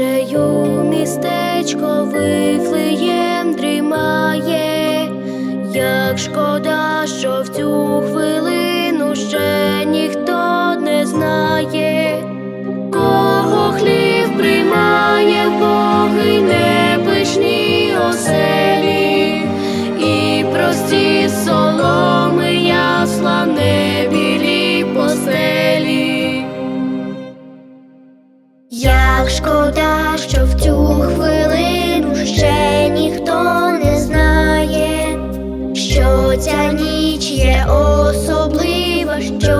течею містечко вифлеєм дрімає, як шкода, що в цю хвилину. Як шкода, що в цю хвилину ще ніхто не знає, що ця ніч є особлива, що